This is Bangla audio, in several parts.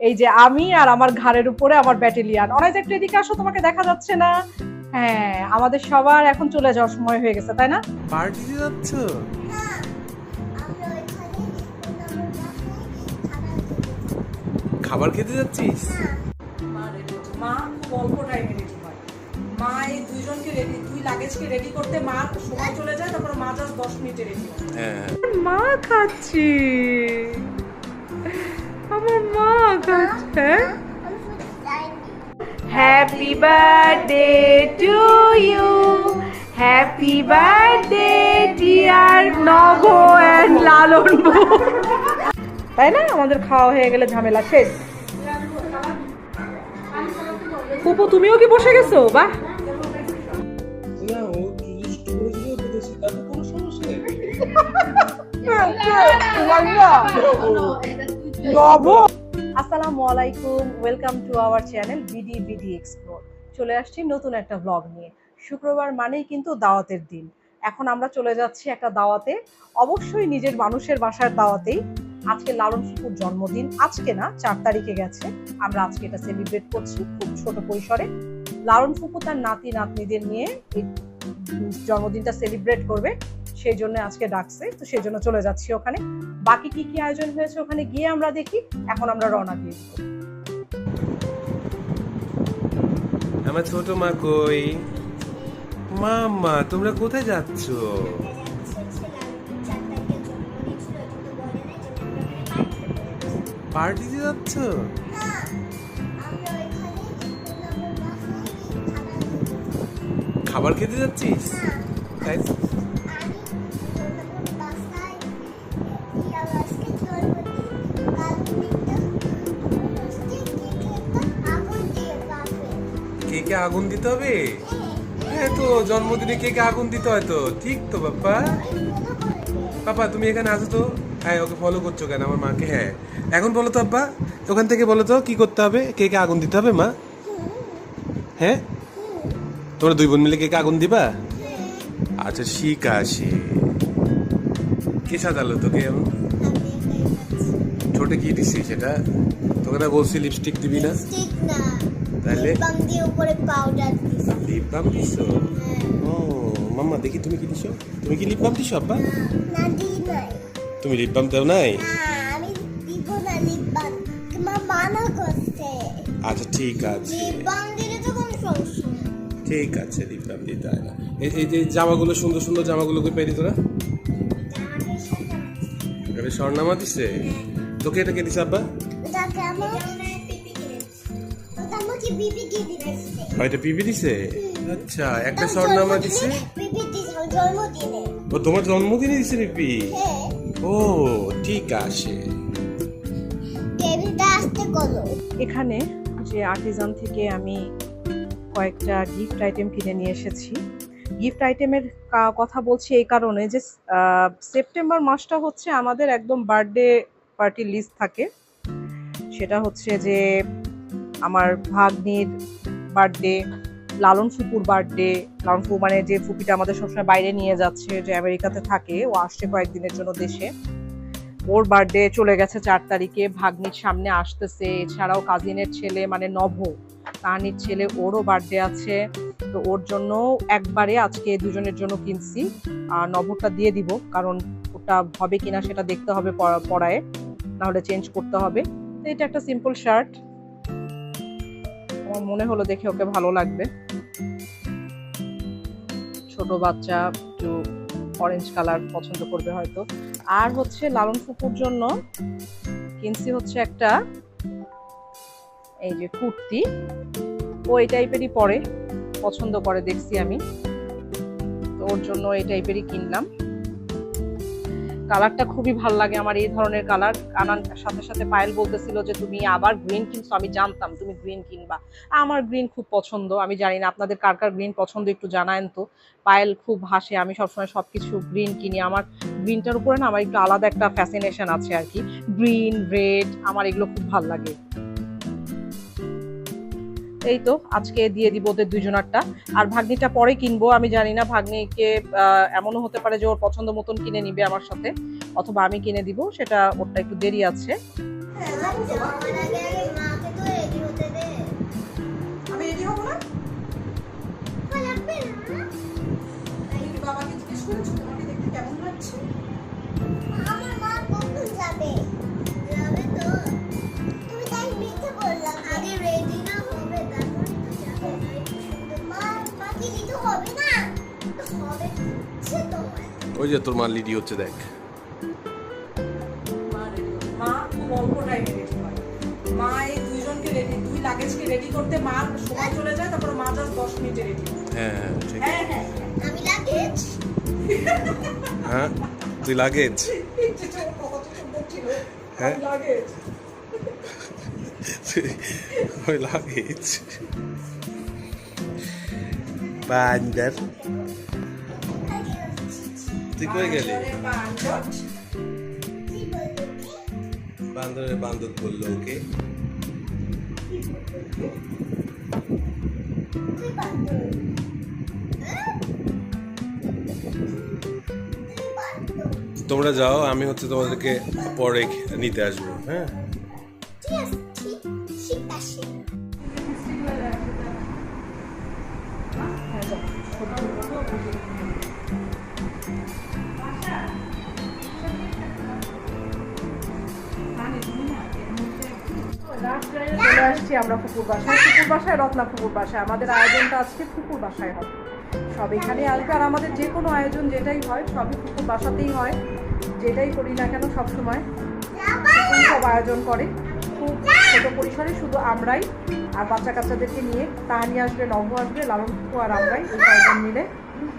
এই যে আমি আর আমার ঘাড়ের উপরে আমার ব্যাটেলিয়ান। অনেক একটু এদিকে আসো তোমাকে দেখা যাচ্ছে না। হ্যাঁ আমাদের সবার এখন চলে যাওয়ার সময় হয়ে গেছে তাই না? পার্টিতে যাচ্ছ? খাবার খেতে যাচ্ছিস? মা রেডি হচ্ছে খুব অল্প টাইমে রেডি হয় মা এই দুইজনকে রেডি দুই লাগেজকে রেডি করতে মা সময় চলে যায় তারপর মা জাস্ট দশ মিনিটে রেডি হ্যাঁ। মা খাচ্ছি। আমার মা খাচ্ছে happy birthday to you happy birthday dear Nabo and Lalon তাই না? আমাদের খাওয়া হয়ে গেলে ঝামেলা শেষ। ফুপু তুমিও কি বসে গেছো? বাহ। সমস্যা নেই আসসালামু আলাইকুম welcome to our channel BD BD explore চলে আসছি নতুন একটা ব্লগ নিয়ে। শুক্রবার মানেই কিন্তু দাওয়াতের দিন। এখন আমরা চলে যাচ্ছি একটা দাওয়াতে। অবশ্যই নিজের মানুষের বাসার দাওয়াতেই। আজকে লালন ফুপুর জন্মদিন। আজকে না, চার তারিখে গেছে। আমরা আজকে এটা সেলিব্রেট করছি খুব ছোট পরিসরে। লালন ফুপু তার নাতি নাতনিদের নিয়ে জন্মদিনটা সেলিব্রেট করবে। সেই জন্য আজকে ডাকছে তো সেই জন্য চলে যাচ্ছি ওখানে। বাকি কি কি আয়োজন হয়েছে ওখানে গিয়ে আমরা দেখি এখন আমরা রওনা দিয়ে দিব আমার ছোট মা কই? মাম্মা তোমরা কোথায় যাচ্ছ? পার্টিতে যাচ্ছ? খাবার খেতে যাচ্ছিস? তাই? কেকে আগুন দিতে হবে? হ্যাঁ তো, জন্মদিনে কেকে আগুন দিতে হয় তো? ঠিক তো, বাপ্পা। পাপা তুমি এখানে আসো তো? হ্যাঁ ওকে ফলো করছ কেন? আমার মাকে হ্যাঁ। এখন বলো তো, আব্বা, ওখান থেকে বলো তো, কি করতে হবে? কেকে আগুন দিতে হবে, মা? হ্যাঁ? তোমরা দুই বোন মিলে কেকে আগুন দিবা? আচ্ছা ঠিক আছে। কে সাজালো তোকে এমন ছোট কি দিছি সেটা? তোকে না বলছি লিপস্টিক দিবি না। তাহলে? উপরে পাউডার দিছি। লিপ বাম দিছো? ও মাম্মা দেখি তুমি কি দিছো? তুমি কি লিপ বাম দিছো আব্বা? না দি নাই। তুমি লিপ বাম দাও নাই? আমি দিব না লিপ বাম। তোমার মানা করছে। আচ্ছা ঠিক আছে। লিপ বাম দিলে তো কোনো সমস্যা ঠিক আছে লিপ বাম দিতে হয় না। এই যে জামাগুলো সুন্দর সুন্দর জামাগুলোকে পেরি তোরা? আমাদের সাথে এটা স্বর্ণামা দিছে তোকে এটা কে দিছে আব্বা? এটা পিবি দিছে? আচ্ছা একটা স্বর্ণামা দিছে? ও তোমার জন্মদিনে দিছে পিপি? হ্যাঁ। ও ঠিক আছে। এখানে যে আর্টিজান থেকে আমি কয়েকটা গিফট আইটেম কিনে নিয়ে এসেছি। গিফট আইটেমের কথা বলছি এই কারণে যে সেপ্টেম্বর মাসটা হচ্ছে আমাদের একদম বার্থডে পার্টি লিস্ট থাকে। সেটা হচ্ছে যে আমার ভাগ্নির বার্থডে লালন ফুপুর বার্থডে লালন ফুপু মানে যে ফুপিটা আমাদের সবসময় বাইরে নিয়ে যাচ্ছে, যে আমেরিকাতে থাকে, ও আসছে কয়েকদিনের জন্য দেশে। ওর বার্থডে চলে গেছে চার তারিখে, ভাগ্নির সামনে আসতেছে। এছাড়াও কাজিনের ছেলে মানে নভ তাহানির ছেলে ওরও বার্থডে আছে। তো ওর জন্য একবারে আজকে দুজনের জন্য কিনছি। আর নভরটা দিয়ে দিব, কারণ ওটা হবে কিনা সেটা দেখতে হবে পরায় নাহলে চেঞ্জ করতে হবে। তো এটা একটা সিম্পল শার্ট আমার মনে হলো দেখে ওকে ভালো লাগবে। ছোট বাচ্চা, একটু অরেঞ্জ কালার পছন্দ করবে হয়তো। আর হচ্ছে লালন ফুপুর জন্য কিনছি হচ্ছে একটা এই যে কুর্তি। ও এই টাইপেরই পরে, পছন্দ করে দেখছি আমি। তো ওর জন্য এই টাইপেরই কিনলাম। কালারটা খুবই ভালো লাগে আমার এই ধরনের কালার। আনার সাথে সাথে পায়েল বলতেছিল যে, তুমি আবার গ্রিন কিনছো? আমি জানতাম, তুমি গ্রিন কিনবা। আমার গ্রিন খুব পছন্দ, আমি জানি না আপনাদের কার কার গ্রিন পছন্দ একটু জানায়েন তো। পায়েল খুব হাসে, আমি সবসময় সবকিছু গ্রিন কিনি। আমার গ্রিনটার উপরে না আমার একটু আলাদা একটা ফ্যাসিনেশন আছে আর কি। গ্রিন রেড আমার এগুলো খুব ভালো লাগে। এই তো, আজকে দিয়ে দিব ওদের দুজনারটা আর ভাগ্নিটা পরে কিনবো, আমি জানি না, ভাগ্নিকে এমনও হতে পারে যে ওর পছন্দ মতন কিনে নিবে আমার সাথে, অথবা আমি কিনে দিব, সেটা ওরটা একটু দেরি আছে। ওই যে তোর মা লিডি হচ্ছে দেখ। মা ready হবে। মা খুব অল্প টাইমে রেডি হয়। মা এই দুইজনকে রেডি দুই লাগেজকে রেডি করতে মার সময় চলে যায় তারপর মা জাস্ট দশ মিনিটে রেডি হ্যাঁ। হ্যাঁ ঠিক। হ্যাঁ হ্যাঁ আমি লাগেজ হ্যাঁ তুই লাগেজ হ্যাঁ? লাগেজ ওই লাগেজ বান্দার তুই কই গেলি? বান্দরের বান্দর। বলল ওকে। তোমরা যাও আমি হচ্ছে তোমাদেরকে পরে নিতে আসব হ্যাঁ? চলে আসছি আমরা ফুকুর বাসায়। ফুকুর বাসায় রত্না ফুকুর বাসায়। আমাদের আয়োজনটা আজকে ফুকুর বাসায় হবে। সব এখানে আসবে আর আমাদের যে কোনো আয়োজন যেটাই হয়, সবই ফুকুর বাসাতেই হয়। যেটাই করি না কেন সব সময় সব আয়োজন করে। খুব ছোট পরিসরে শুধু আমরাই আর বাচ্চা কাচ্চাদেরকে নিয়ে তাহানি আসবে নব আসবে, লালন ফুকু আর আমরাই এই কয়েকজন মিলে।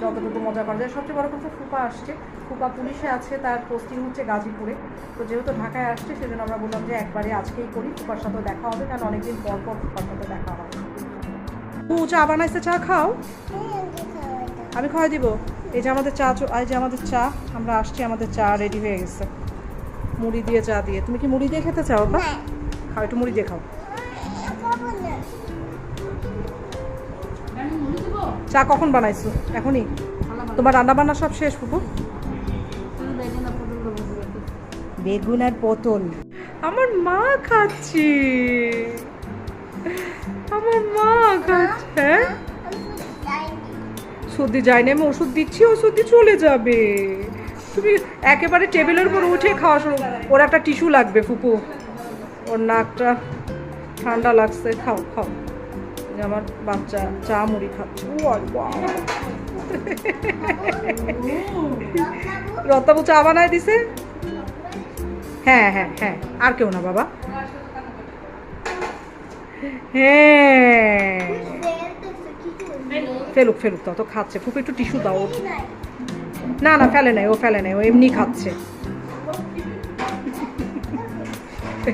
যতটুকু মজা করা যায়। সবচেয়ে বড় কথা ফুপা আসছে। ফুপা পুলিশে আছে তার পোস্টিং হচ্ছে গাজীপুরে। তো যেহেতু ঢাকায় আসছে সেজন্য আমরা বললাম যে একবারে আজকেই করি। ফুপার সাথে দেখা হবে কারণ অনেকদিন পর পর ফুপার সাথে দেখা হয়। ও চা বানাইছে চা খাও? আমি খাওয়াই দিব। এই যে আমাদের চা চ- এই যে আমাদের চা আমরা আসছি আমাদের চা রেডি হয়ে গেছে। মুড়ি দিয়ে চা দিয়ে। তুমি কি মুড়ি দিয়ে খেতে চাও বা হ্যাঁ। খাও একটু মুড়ি দিয়ে খাও। চা কখন বানাইছো? এখনই? তোমার রান্না বান্না সব শেষ ফুপু? বেগুন আর পটল। আমার মা খাচ্ছি। আমার মা খাচ্ছে হ্যাঁ? সর্দি যায় না আমি ওষুধ দিচ্ছি ও সর্দি চলে যাবে। তুমি একেবারে টেবিলের উপর উঠে খাওয়া শুরু ওর একটা টিস্যু লাগবে ফুপু। ওর নাকটা ঠান্ডা লাগছে খাও খাও। যে আমার বাচ্চা চা মুড়ি খাচ্ছে। রত্তাবু চা বানায় দিছে? হ্যাঁ হ্যাঁ হ্যাঁ। আর কেউ না, বাবা। হ্যাঁ। ফেলুক ফেলুক, তত খাচ্ছে। ফুপু, একটু টিস্যু দাও না না, ফেলে নাই, ও ফেলে নাই, ও এমনি খাচ্ছে।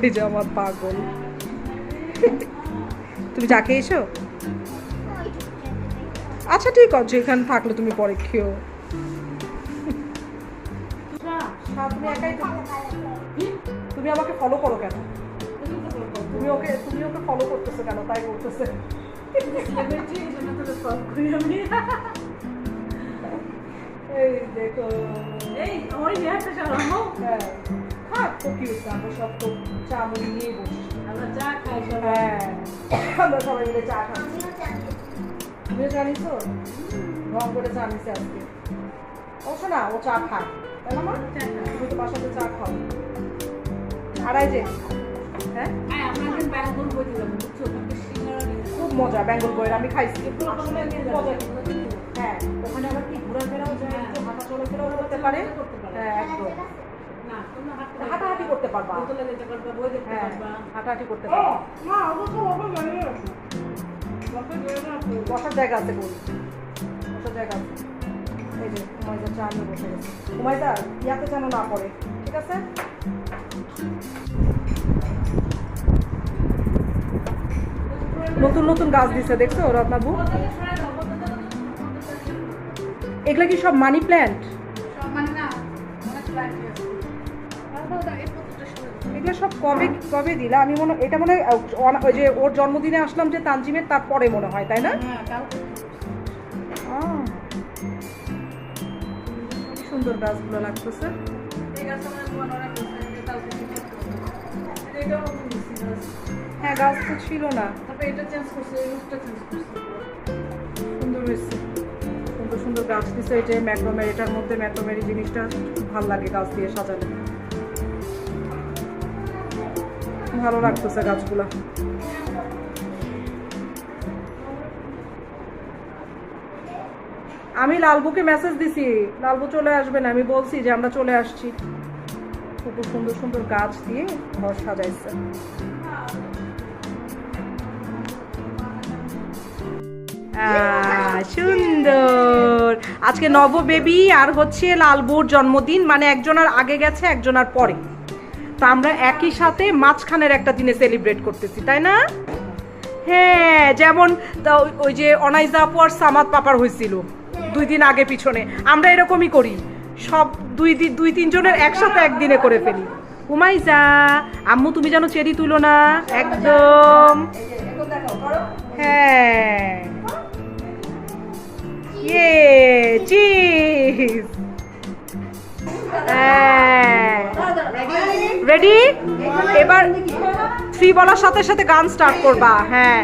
এই যে আমার পাগল। তুমি যাকে খেয়েছো আচ্ছা ঠিক আছে এখানে থাকলে তুমি পরে খেও। তুমি আমাকে ফলো করো কেন? তুমি ওকে তুমি ওকে ফলো করতেছো কেন? তাই করতেছে এই দেখো। এই ওই হ্যাঁ। থাক তো কি হচ্ছে আমরা সব তো চা মুড়ি নিয়ে আমরা চা খাই সব হ্যাঁ। আমরা সবাই মিলে চা খাচ্ছি। তুমিও জানিস তো রং করে চা নিছে আজকে। অবশ্য না ও চা খায় তাই না মা? তুমি তো বাসাতে চা খাও। আড়াই যে। হ্যাঁ? হ্যাঁ খুব মজা বেঙ্গল বইয়ের আমি খাইছি। হ্যাঁ ওখানে আবার কি ঘোরাফেরাও যায় একটু হাঁটা চলাফেরাও করতে পারে। হ্যাঁ একদম। হাঁটাহাঁটি করতে পারবা। হ্যাঁ হাঁটাহাঁটি করতে পারবা। বসার জায়গা আছে। বলি। বসার জায়গা আছে। এই যে হুমায়দা চা নিয়ে বসে গেছে। হুমায়দা ইয়াতে যেন না পড়ে ঠিক আছে? নতুন নতুন গাছ দিছে দেখছ রত্নাবু? এগুলা কি সব মানি প্ল্যান্ট মানে না এগুলো সব কবে কবে দিলা? আমি মনে এটা মনে হয় ওই যে ওর জন্মদিনে আসলাম যে তানজিমের তারপরে মনে হয় তাই না? হ্যাঁ সুন্দর গাছগুলো লাগতেছে। হ্যাঁ গাছ তো ছিল না। এই সুন্দর হয়েছে। সুন্দর সুন্দর গাছ দিছে এটা ম্যাক্রোমের এটার মধ্যে ম্যাক্রোমেরি জিনিসটা খুব ভালো লাগে গাছ দিয়ে সাজালে। ভালো লাগতেছে গাছগুলা। আমি লালবুকে মেসেজ দিছি, লালবু চলে আসবেন আমি বলছি যে আমরা চলে আসছি। খুব সুন্দর সুন্দর গাছ দিয়ে ঘর সাজাইছে। সুন্দর। আজকে নব বেবি আর হচ্ছে লালবুর জন্মদিন মানে একজনের আগে গেছে, একজনের পরে। তো আমরা একই সাথে মাঝখানের একটা দিনে সেলিব্রেট করতেছি, তাই না? হ্যাঁ যেমন ওই- যে অনাইজা আপু আর সামাদ পাপার হয়েছিল দুই দিন আগে পিছনে। আমরা এরকমই করি। সব দুই দিন দুই তিনজনের একসাথে একদিনে করে ফেলি। উমাইজা, আম্মু তুমি যেন চেরি তুলো না। একদম। হ্যাঁ। ইয়ে হ্যাঁ। রেডি এবার থ্রি বলার সাথে সাথে গান স্টার্ট করবা হ্যাঁ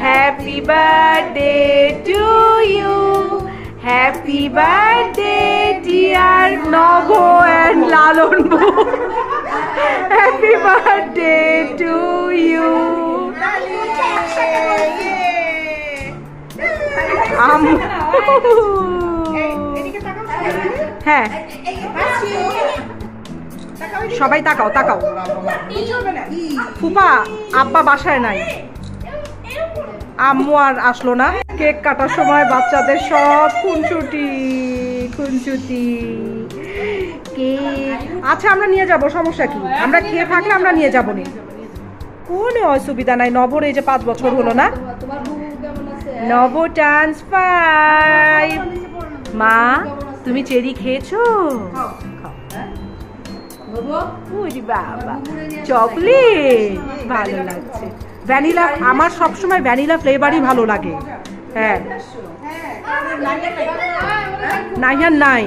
happy birthday to you happy birthday dear Nabo and Lalon happy birthday to you হ্যাঁ। সবাই তাকাও তাকাও। ফুপা আব্বা বাসায় নাই। আম্মু আর আসলো না। কেক কাটার সময় বাচ্চাদের সব খুনসুটি খুনসুটি। কেক। আচ্ছা আমরা নিয়ে যাব, সমস্যা কি? আমরা খেয়ে থাকলে আমরা নিয়ে যাব নি। কোনো অসুবিধা নাই। নবর এই যে পাঁচ বছর হলো না? নব টান্স ফাইভ মা? তুমি চেরি খেয়েছো? বাবা? চকলেট! ভালো লাগছে। ভ্যানিলা আমার সবসময় ভ্যানিলা ফ্লেভারই ভালো লাগে। হ্যাঁ। নাই নাই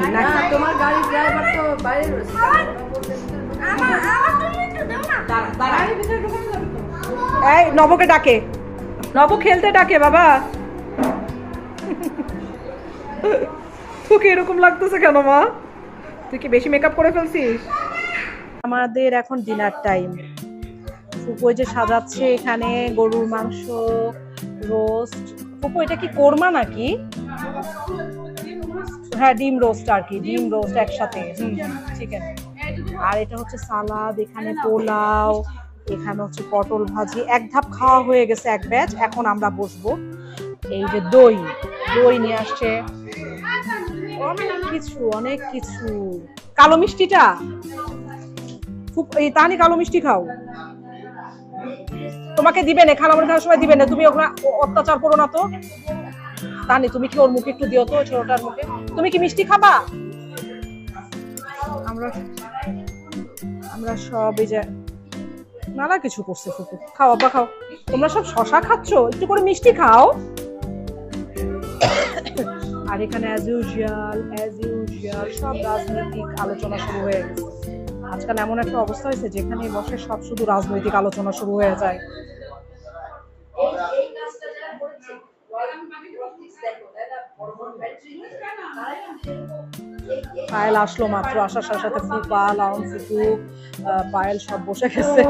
তোমার গাড়ির ড্রাইভার তো বাইরে রয়েছে। আমার আমার তুমি একটু দাও না এই নবকে ডাকে। নব খেলতে ডাকে বাবা। তোকে এরকম লাগতেছে কেন, মা? তুই কি বেশি মেকআপ করে ফেলছিস? আমাদের এখন ডিনার টাইম ফুপু যে সাজাচ্ছে এখানে গরুর মাংস রোস্ট ফুপু, এটা কি কোরমা নাকি? হ্যাঁ ডিম রোস্ট আর কি, ডিম রোস্ট একসাথে। চিকেন আর এটা হচ্ছে সালাদ, এখানে পোলাও, এখানে হচ্ছে পটল ভাজি। এক ধাপ খাওয়া হয়ে গেছে, এক ব্যাচ। এখন আমরা বসবো। এই যে দই দই নিয়ে আসছে। কিছু, অনেক কিছু। কালো মিষ্টিটা? খুব, এই তানি কালো মিষ্টি খাও। তোমাকে দিবে না খালামুড়ি খাওয়ার সময় দিবে না। তুমি ওখানে অত্যাচার করো না তো। তানি, তুমি কি ওর মুখে একটু দিও তো, ছোটটার মুখে? তুমি কি মিষ্টি খাবা? আমরা আমরা সব এই যে নানা কিছু করছে ফুপু। খাও, আব্বা, খাও। তোমরা সব শশা খাচ্ছ? একটু করে মিষ্টি খাও। আর এখানে অ্যাজ ইউজুয়াল অ্যাজ ইউজুয়াল সব রাজনৈতিক আলোচনা শুরু হয়ে গেছে। আজকাল এমন একটা অবস্থা হয়েছে যেখানে বসে সব শুধু রাজনৈতিক আলোচনা শুরু হয়ে যায়। পায়েল আসলো মাত্র, আসার সাথে সাথে ফুপা লাউন ফুটু পায়েল সব বসে গেছে।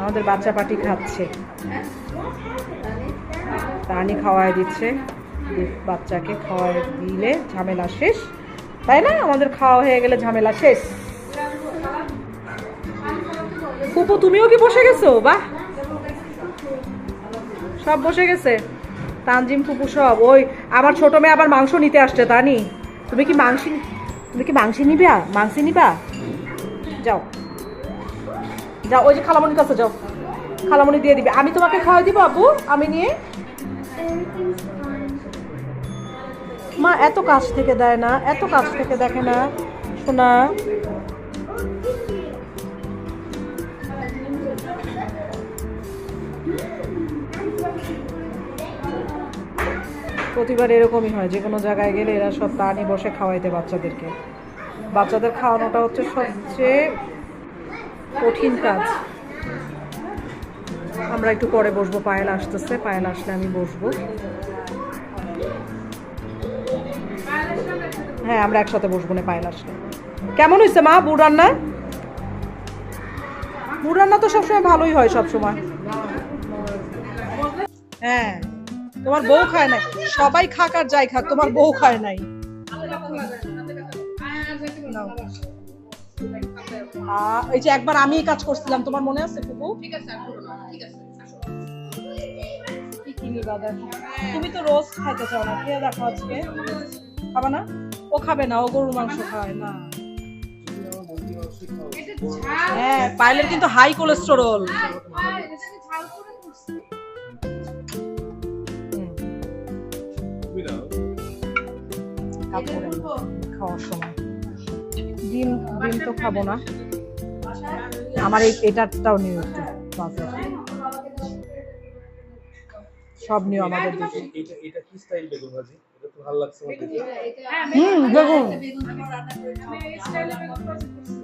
আমাদের বাচ্চা পাটি খাচ্ছে। রানী খাওয়াই দিচ্ছে। বাচ্চাকে খাওয়াই দিলে ঝামেলা শেষ। তাই না? আমাদের খাওয়া হয়ে গেলে ঝামেলা শেষ। ফুপু, তুমিও কি বসে গেছো? বাহ! সব বসে গেছে। তানজিম, ফুপু সব। ওই আমার ছোট মেয়ে আবার মাংস নিতে আসছে, তানি। তুমি কি মাংস তুমি কি মাংস নিবা? মাংস নিবা? যাও। যাও, ওই যে খালামণির কাছে যাও। খালামণি দিয়ে দিবে। আমি তোমাকে খাওয়াই দিব আপু আমি নিয়ে? মা এত কাছ থেকে দেয় না, এত কাছ থেকে দেখে না। শোনা প্রতিবার এরকমই হয় যে কোনো জায়গায় গেলে এরা সব তানি বসে খাওয়াইতে বাচ্চাদেরকে। বাচ্চাদের খাওয়ানোটা হচ্ছে সবচেয়ে কঠিন কাজ। আমরা একটু পরে বসবো, পায়েল আসতেছে, পায়েল আসলে আমি বসবো। হ্যাঁ আমরা একসাথে বসবো না, পায়েল আসলে। কেমন হয়েছে মা, বুড় রান্না? বুড় রান্না তো সবসময় ভালোই হয়, সবসময়। হ্যাঁ তোমার বউ খায় নাই। সবাই খাক আর যাই খাক, তোমার বউ খায় নাই। এই যে একবার আমি কাজ করছিলাম, তোমার মনে আছে ফুপু? ঠিক আছে। তুমি তো রোজ খাইতে চাও না খেয়ে দেখো আজকে। খাবে না? ও খাবে না ও গরুর মাংস খায় না। হ্যাঁ পাইলের কিন্তু হাই কোলেস্টেরল। খাওয়ার সময়। ডিম ডিম তো খাব না। আমার এই এটাটাও নিও একটু সব নিও আমাদের দিকে। এটা এটা কি স্টাইল বেগুন ভাজি? এটা তো ভালো লাগছে আমার দেখে হ্যাঁ হুম বেগুন আমি এই স্টাইলে বেগুন ভাজি করছি।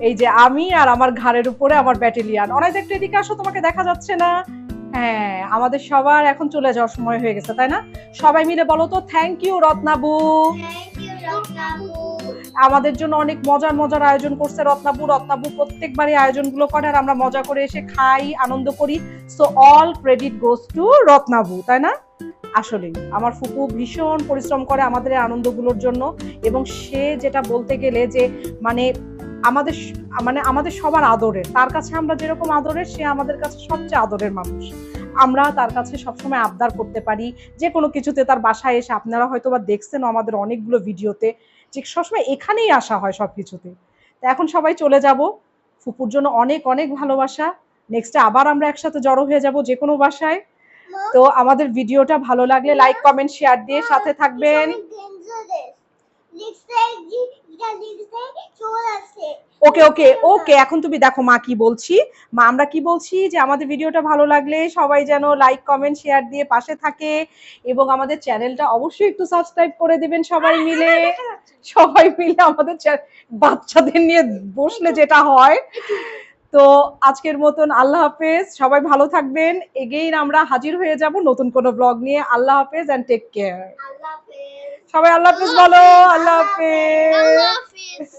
এই যে আমি আর আমার ঘাড়ের উপরে আমার ব্যাটালিয়ান। অনেক একটু এদিকে আসো তোমাকে দেখা যাচ্ছে না। হ্যাঁ আমাদের সবার এখন চলে যাওয়ার সময় হয়ে গেছে তাই না? সবাই মিলে বলো তো থ্যাংক ইউ রত্নাবু। আমাদের জন্য অনেক মজার মজার আয়োজন করছে রত্নাবু। রত্নাবু প্রত্যেকবারই আয়োজনগুলো করে আর আমরা মজা করে এসে খাই আনন্দ করি। So all credit goes to Ratnabu তাই না? আসলেই আমার ফুপু ভীষণ পরিশ্রম করে আমাদের আনন্দগুলোর জন্য। এবং সে যেটা বলতে গেলে যে মানে আমাদের মানে আমাদের সবার আদরের তার কাছে আমরা যেরকম আদরের সে আমাদের কাছে সবচেয়ে আদরের মানুষ। আমরা তার কাছে সবসময় আবদার করতে পারি। যে কোনো কিছুতে তার বাসায় এসে আপনারা হয়তো বা দেখছেন আমাদের অনেকগুলো ভিডিওতে যে সবসময় এখানেই আসা হয় সব কিছুতে তো এখন সবাই চলে যাব। ফুপুর জন্য অনেক অনেক ভালোবাসা। নেক্সটে আবার আমরা একসাথে জড়ো হয়ে যাব যে কোনো বাসায় তো আমাদের ভিডিওটা ভালো লাগলে লাইক কমেন্ট শেয়ার দিয়ে সাথে থাকবেন লিখতে এটা লিখতে চলে আসছে ওকে ওকে ওকে এখন তুমি দেখো মা কি বলছি। মা আমরা কি বলছি? যে আমাদের ভিডিওটা ভালো লাগলে সবাই যেন লাইক কমেন্ট শেয়ার দিয়ে পাশে থাকে এবং আমাদের চ্যানেলটা অবশ্যই একটু সাবস্ক্রাইব করে দিবেন সবাই মিলে। সবাই মিলে আমাদের বাচ্চাদের নিয়ে বসলে যেটা হয়। তো আজকের মতন আল্লাহ হাফেজ সবাই ভালো থাকবেন। এগেইন আমরা হাজির হয়ে যাব নতুন কোনো ব্লগ নিয়ে। আল্লাহ হাফেজ অ্যান্ড টেক কেয়ার সবাই আল্লাহ হাফেজ বলো আল্লাহ হাফেজ।